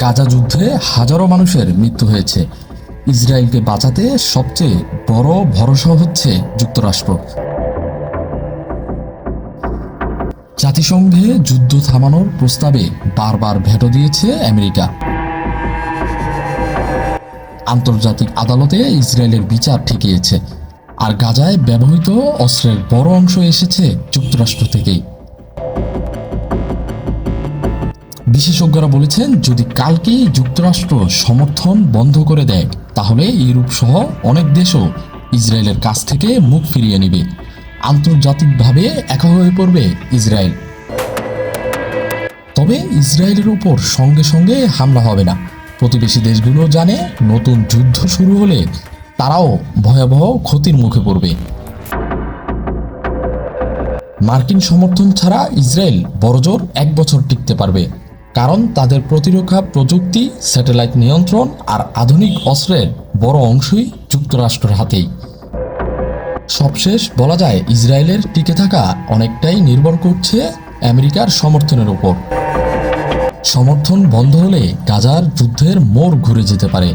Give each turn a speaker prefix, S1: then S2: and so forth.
S1: গাজা যুদ্ধে হাজারো মানুষের মৃত্যু হয়েছে। ইসরায়েলকে বাঁচাতে সবচেয়ে বড় ভরসা হচ্ছে যুক্তরাষ্ট্র। জাতিসংঘে যুদ্ধ থামানোর প্রস্তাবে বারবার ভেটো দিয়েছে আমেরিকা। আন্তর্জাতিক আদালতে ইসরায়েলের বিচার ঠেকিয়েছে, আর গাজায় ব্যবহৃত অস্ত্রের বড় অংশ এসেছে যুক্তরাষ্ট্র থেকেই। বিশেষজ্ঞরা বলেছেন, যদি কালকেই যুক্তরাষ্ট্র সমর্থন বন্ধ করে দেয়, তাহলে ইউরোপ সহ অনেক দেশও ইসরায়েলের কাছ থেকে মুখ ফিরিয়ে নেবে। আন্তর্জাতিকভাবে একা হয়ে পড়বে ইসরায়েল। তবে ইসরায়েলের উপর সঙ্গে সঙ্গে হামলা হবে না। প্রতিবেশী দেশগুলো জানে নতুন যুদ্ধ শুরু হলে তারাও ভয়াবহ ক্ষতির মুখে পড়বে। মার্কিন সমর্থন ছাড়া ইসরায়েল বড়জোর এক বছর টিকতে পারবে। কারণ তাদের প্রতিরক্ষা প্রযুক্তি, স্যাটেলাইট নিয়ন্ত্রণ আর আধুনিক অস্ত্রের বড় অংশই যুক্তরাষ্ট্রের হাতেই। সবশেষ বলা যায় ইসরায়েলের টিকে থাকা অনেকটাই নির্ভর করছে আমেরিকার সমর্থনের উপর। সমর্থন বন্ধ হলে গাজার যুদ্ধের মোড় ঘুরে যেতে পারে।